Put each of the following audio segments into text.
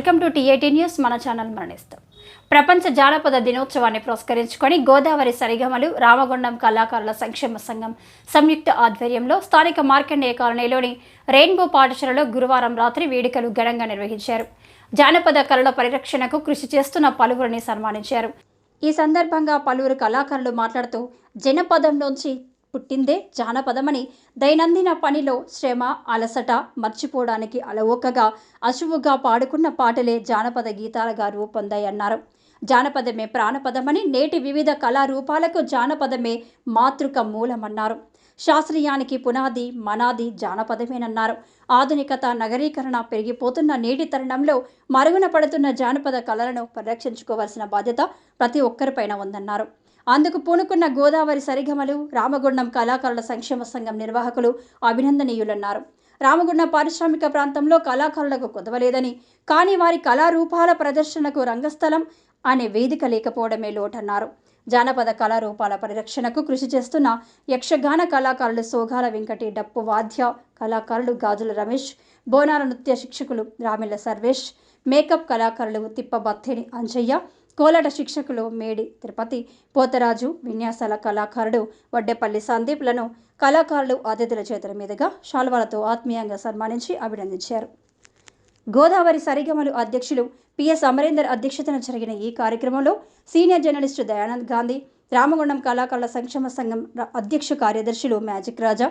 Welcome to TAT news. మన channel మరణిస్తాం. ప్రపంచ జానపద దినోత్సవాన్ని పురస్కరించుకొని గోదావరి సరిగమలు రామగుండం కళాకారుల సంక్షేమ సంఘం సంయుక్త ఆధ్వర్యంలో స్థానిక మార్కండేయ కాలనీలోని రెయిన్బో పాఠశాలలో గురువారం రాత్రి వేడుకలు ఘనంగా నిర్వహించారు. జానపద కళల పరిరక్షణకు కృషి చేస్తున్న పలువురిని సన్మానించారు. ఈ సందర్భంగా పలువురు కళాకారులు మాట్లాడుతూ జనపదంలోంచి పుట్టిందే జానపదమని దైనందిన పనిలో శ్రమ అలసట మర్చిపోవడానికి అలవోకగా అశువుగా పాడుకున్న పాటలే జానపద గీతాలుగా రూపొందాయన్నారు. జానపదమే ప్రాణపదమని నేటి వివిధ కళారూపాలకు జానపదమే మాతృక మూలమన్నారు. శాస్త్రీయానికి పునాది మనాది జానపదమేనన్నారు. ఆధునికత నగరీకరణ పెరిగిపోతున్న నేటి తరుణంలో మరుగున పడుతున్న జానపద కళలను పరిరక్షించుకోవాల్సిన బాధ్యత ప్రతి ఒక్కరిపైన ఉందన్నారు. అందుకు పూనుకున్న గోదావరి సరిగమలు రామగుండం కళాకారుల సంక్షేమ సంఘం నిర్వాహకులు అభినందనీయులన్నారు. రామగుండం పారిశ్రామిక ప్రాంతంలో కళాకారులకు కుదవలేదని కానీ వారి కళారూపాల ప్రదర్శనకు రంగస్థలం అనే వేదిక లేకపోవడమే లోటన్నారు. జానపద కళారూపాల పరిరక్షణకు కృషి చేస్తున్న యక్షగాన కళాకారులు సోగాల వెంకటి డప్పు వాద్య కళాకారులు గాజుల రమేష్ బోనాల నృత్య శిక్షకులు రామిళ్ళ సర్వేష్ మేకప్ కళాకారులు తిప్పబత్తేని అంజయ్య కోలాట శిక్షకులు మేడి తిరుపతి పోతరాజు విన్యాసాల కళాకారుడు వడ్డేపల్లి సందీప్లను కళాకారులు అతిథుల చేతుల మీదుగా శాల్వాలతో ఆత్మీయంగా సన్మానించి అభినందించారు. గోదావరి సరిగమలు అధ్యక్షులు పిఎస్ అమరేందర్ అధ్యక్షతన జరిగిన ఈ కార్యక్రమంలో సీనియర్ జర్నలిస్టు దయానంద్ గాంధీ రామగుండం కళాకారుల సంక్షేమ సంఘం అధ్యక్ష కార్యదర్శులు మ్యాజిక్ రాజా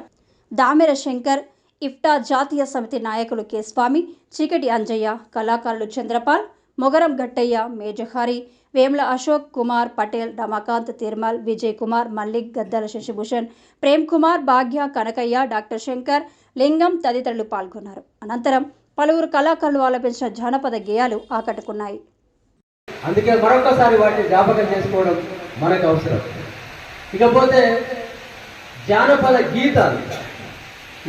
దామెర శంకర్ ఇఫ్టా జాతీయ సమితి నాయకులు కె స్వామి చీకటి అంజయ్య కళాకారులు చంద్రపాల్ మొగరం గట్టయ్య మేజహారి వేముల అశోక్ కుమార్ పటేల్ రమాకాంత్ తిరుమల్ విజయ్ కుమార్ మల్లిక్ గద్దల శశిభూషణ్ ప్రేమ్ కుమార్ భాగ్య కనకయ్య డాక్టర్ శంకర్ లింగం తదితరులు పాల్గొన్నారు. అనంతరం పలువురు కళాకారులు ఆలపించిన జానపద గేయాలు ఆకట్టుకున్నాయి. అందుకే మరొకసారి వాటిని జ్ఞాపకం చేసుకోవడం మనకు అవసరం. ఇకపోతే జానపద గీతాలు.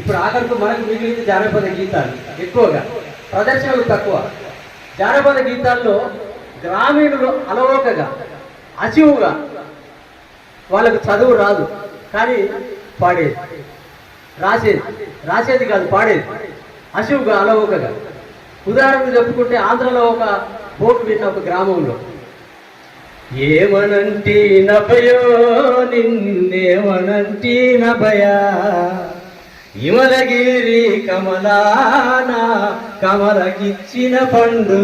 ఇప్పుడు ఆఖరికి మనకు మిగిలింది జానపద గీతాలు. ఎక్కువగా. ప్రదర్శనలు తక్కువ. జానపద గీతాల్లో గ్రామీణులు అలవోకగా అచివుగా వాళ్ళకు చదువు రాదు కానీ పాడేది. రాసేది. రాసేది కాదు పాడేది. అశువుగా అలవోకగా. ఉదాహరణకు చెప్పుకుంటే ఆంధ్రలో ఒక బోటు విన్న ఒక గ్రామంలో ఏమనంటీ నభయో నిన్నేమనంటీ నభయా? ఇమలగిరి కమలాన కమలకిచ్చిన పండు.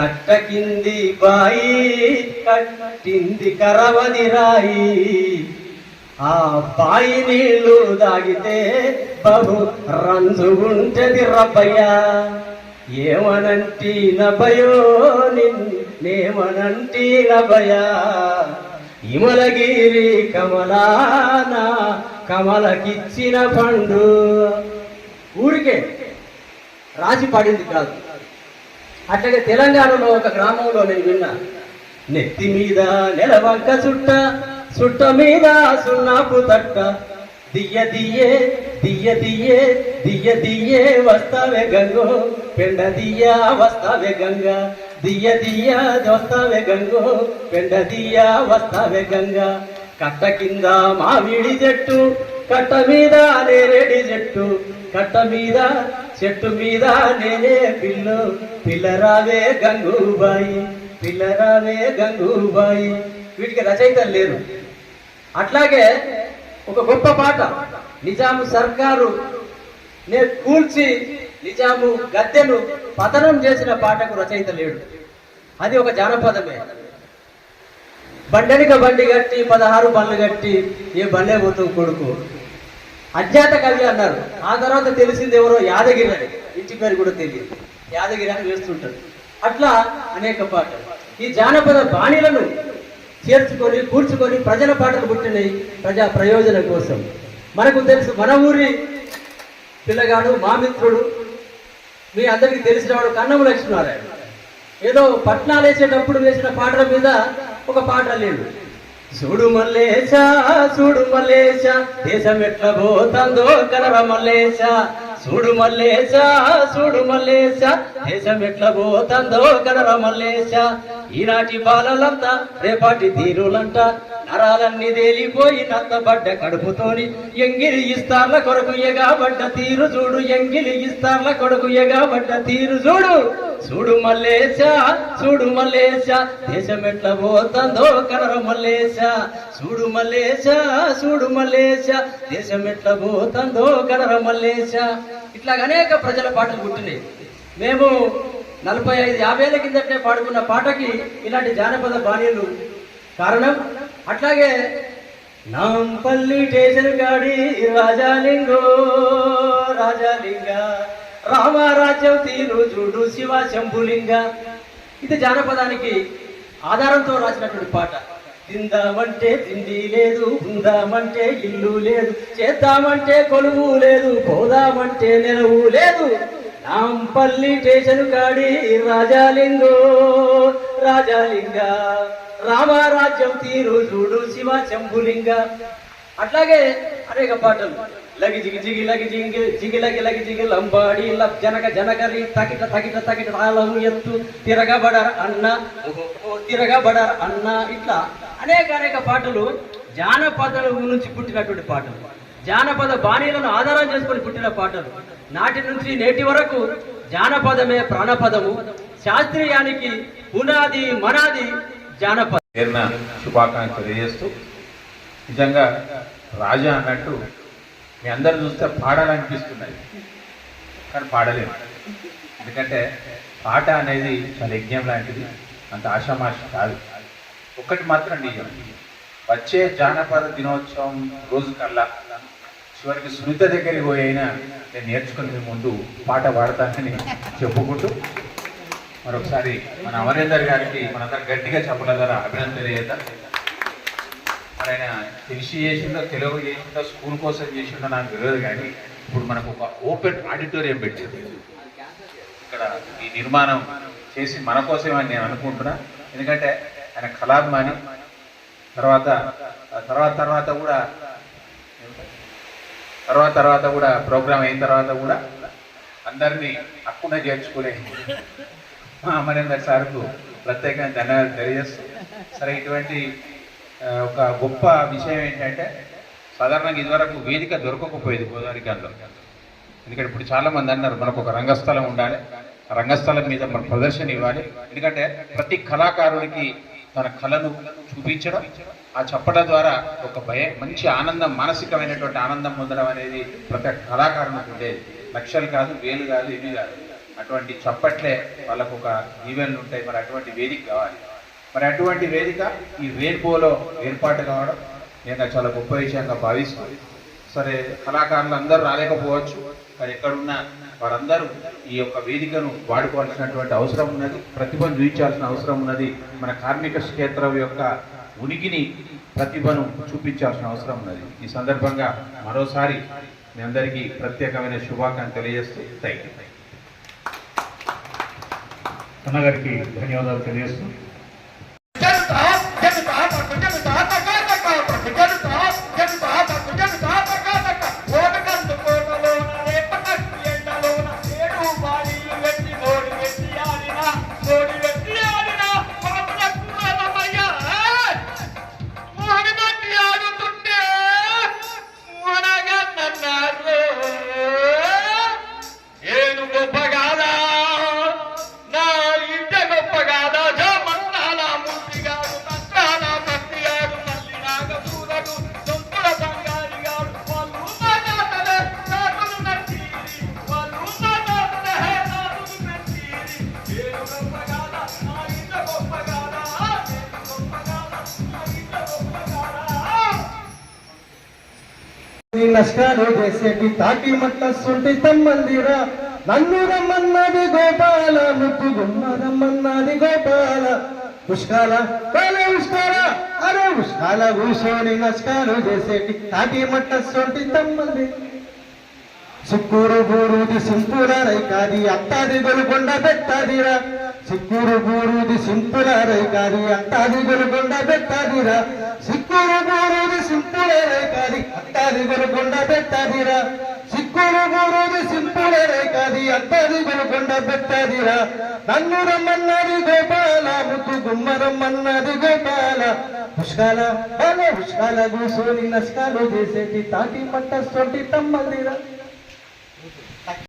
కట్ట కింది బాయి కట్టింది కరవని రాయి. ఆ బాయి నీళ్ళు దాగితే బహు రంజుగుంటది రబ్బయ్య. ఏమనంటి నభయో నిన్నేమనంటి నభయ ఇమలగిరి కమలానా కమలకిచ్చిన పండు. ఊరికే రాసి పడింది కాదు. అట్లనే తెలంగాణలో ఒక గ్రామంలో నేను విన్నా. నెత్తి మీద నెలవంక చుట్ట చుట్ట మీద సున్నాపు తట్ట. దియ్య దియ్యే దియ్య దియ్యే దియ్య దియ్యే వస్తావే గంగో. పెండ దియ్య వస్తావే గంగా. దియ్య దియ్య వస్తావే గంగో. పెండ దియ్య వస్తావే గంగా. కట్ట కింద మామిడి చెట్టు కట్ట మీద నేరేడి చెట్టు కట్ట మీద చెట్టు మీద నేనే పిల్లు. పిల్లరావే గంగూబాయి పిల్లరావే గంగూబాయి. వీటికి రచయితలు లేరు. అట్లాగే ఒక గొప్ప పాట నిజాము సర్కారు. నే కూల్చి నిజాము గద్దెను పతనం చేసిన పాటకు రచయిత లేడు. అది ఒక జానపదమే. బండెనిక బండి కట్టి పదహారు బండ్లు కట్టి ఏ బండే పోతాం కొడుకు? అజ్ఞాత కవి అన్నారు. ఆ తర్వాత తెలిసింది ఎవరో యాదగిరి అని. ఇంటి పేరు కూడా తెలియదు. యాదగిరి అని వేస్తుంటారు. అట్లా అనేక పాటలు. ఈ జానపద బాణీలను చేర్చుకొని కూర్చుకొని ప్రజల పాటలు పుట్టినాయి ప్రజా ప్రయోజనం కోసం. మనకు తెలుసు మన ఊరి పిల్లగాడు మా మిత్రుడు మీ అందరికీ తెలిసినవాడు కన్నము లక్ష్మీనారాయణ. ఏదో పట్నాలు వేసేటప్పుడు వేసిన పాటల మీద ఒక పాట లేదు. చూడు మల్లేశా చూడు మల్లేశా దేశం ఎట్లా పోతుందో కనర మల్లేశ. చూడు మల్లేశా చూడు మల్లేశా దేశం ఎట్లా పోతుందో కనర మల్లేశా. ఈనాటి బాలలంతా రేపాటి తీరులంట నరాలన్నీ తేలిపోయి నత్తబడ్డ కడుపుతోని ఎంగిలి ఇస్తార్ల కొరకు ఎగాబడ్డ తీరు చూడు ఎంగిలి ఇస్తార్ల కొరకు ఎగాబడ్డ తీరు చూడు. చూడు మల్లేశ చూడు మల్లేశ దేశం ఎట్లా పోతుందో కనర మల్లేశ. చూడు మల్లేశ చూడు మల్లేశ దేశం ఎట్లా పోతుందో కనర మల్లేశ. ఇట్లాగ అనేక ప్రజల పాటలు పుట్టినాయి మేము నలభై ఐదు యాభైల కిందటే పాడుకున్న పాటకి ఇలాంటి జానపద బాణీలు కారణం? అట్లాగే నాంపల్లి స్టేషన్ గాడి రాజాలింగో రాజాలింగ రామారాజ్యం తీరు చూడు శివ శంభులింగ. ఇది జానపదానికి ఆధారంతో రాసినటువంటి పాట. తిందామంటే తిండి లేదు ఉందామంటే ఇల్లు లేదు చేద్దామంటే కొలువు లేదు పోదామంటే నెలవు లేదు. నాంపల్లి స్టేషన్ కాడి రాజాలింగో రాజాలింగ రామారాజ్యం తీరు చూడు శివ శంభులింగ. అట్లాగే అనేక పాటలు. లగి జిగి జిగి లగి జింగి జిగి లగి లగి జిగి లంబాడి జనక జనకరి తకిట తకిట తకిట తాళం ఎత్తు తిరగబడర అన్న ఓహో, తిరగబడర అన్న ఇట్లా అనేక అనేక పాటలు జానపదాల నుంచి పుట్టినటువంటి పాటలు. జానపద బాణీలను ఆధారం చేసుకొని పుట్టిన పాటలు. నాటి నుంచి నేటి వరకు జానపదమే ప్రాణపదము. శాస్త్రీయానికి పునాది మనాది జానపదం. పేరున శుభాకాంక్షలు తెలియజేస్తూ నిజంగా రాజా అన్నట్టు మీ అందరు చూస్తే పాడాలనిపిస్తున్నాయి. కానీ పాడలేము ఎందుకంటే పాట అనేది చాలా యజ్ఞం లాంటిది. అంత ఆషామాష కాదు. ఒక్కటి మాత్రం నిజం. వచ్చే జానపద దినోత్సవం రోజు కల్లా చివరికి శృత దగ్గరికి పోయి అయినా నేను నేర్చుకుని ముందు పాట పాడతానని చెప్పుకుంటూ మరొకసారి మన అమరేందర్ గారికి మనందరం గట్టిగా చెప్పల ద్వారా అభినందన మరి ఆయన తెలిసి చేసిందో తెలుగు చేసిందో స్కూల్ కోసం చేసిందో నాకు తెలియదు కానీ ఇప్పుడు మనకు ఒక ఓపెన్ ఆడిటోరియం పెట్టింది ఇక్కడ ఈ నిర్మాణం చేసి మన కోసమే అని నేను అనుకుంటున్నా. ఎందుకంటే ఆయన కళాభిమాని. తర్వాత తర్వాత తర్వాత కూడా తర్వాత తర్వాత కూడా ప్రోగ్రామ్ అయిన తర్వాత కూడా అందరినీ హక్కున చేర్చుకునే మా అమరేందర్ సార్కు ప్రత్యేకంగా ధన్యవాదాలు తెలియజేస్తూ సరే ఇటువంటి ఒక గొప్ప విషయం ఏంటంటే సాధారణంగా ఇదివరకు వేదిక దొరకకపోయేది గోదావరికాల్లో ఎందుకంటే ఇప్పుడు చాలామంది అన్నారు మనకు ఒక రంగస్థలం ఉండాలి రంగస్థలం మీద మన ప్రదర్శన ఇవ్వాలి. ఎందుకంటే ప్రతి కళాకారుడికి తన కళను చూపించడం ఆ చెప్పడం ద్వారా ఒక భయ మంచి ఆనందం మానసికమైనటువంటి ఆనందం పొందడం అనేది ప్రతి కళాకారునికి ఉండేది. లక్షలు కాదు వేలు కాదు ఇవి కాదు. అటువంటి చప్పట్లే వాళ్ళకు ఒక ఈవెంట్లు ఉంటాయి. మరి అటువంటి వేదిక కావాలి. మరి అటువంటి వేదిక ఈ రెయిన్బోలో ఏర్పాటు కావడం నేను చాలా గొప్ప విషయంగా భావిస్తున్నాను. సరే కళాకారులు అందరూ రాలేకపోవచ్చు. మరి ఎక్కడున్నా వారందరూ ఈ యొక్క వేదికను వాడుకోవాల్సినటువంటి అవసరం ఉన్నది ప్రతిభను చూపించాల్సిన అవసరం ఉన్నది మన కార్మిక క్షేత్రం యొక్క ఉనికిని ప్రతిభను చూపించాల్సిన అవసరం ఉన్నది. ఈ సందర్భంగా మరోసారి మీ అందరికీ ప్రత్యేకమైన శుభాకాంక్షలు తెలియజేస్తూ థ్యాంక్ యూ అన్నగారికి ధన్యవాదాలు తెలియజేస్తూ నష్టాలు చేసేటి తాటి మట్ట తమ్మందిరా. నన్ను రమ్మన్నది గోపాల ముద్దుగుమ్మ రమ్మన్నది గోపాల. పుష్కాల కాలే ఉష్కాల అరే ఉష్కాల కూసోని నష్టాలు చేసేటి తాటి మట్ట తమ్మంది. సుక్కూరు బూరుది సుంపూర రైకాది అత్తాది గొలుకొండ పెట్టాదిరా సిక్కురు బూరుది సింపుల రైకాది అత్తాది గొలుగొండ పెట్టాదిరా. సిక్కురు బూరుది సింపుల రైకాది అత్తాది గొలుగొండ పెట్టాదిరా. సిక్కురు ముగ్గురు గురుది సింపులరే కాది అత్తది గురుకొండ పెట్టాదిరా. నన్ను రమ్మన్నది గోపాల ముత్తు గుమ్మరమ్మన్నది గోపాల. పుష్కాల అలా పుష్కాల కూసోని నష్టాలు చేసేటి తాటి మట్ట సొంటి తమ్మదిరా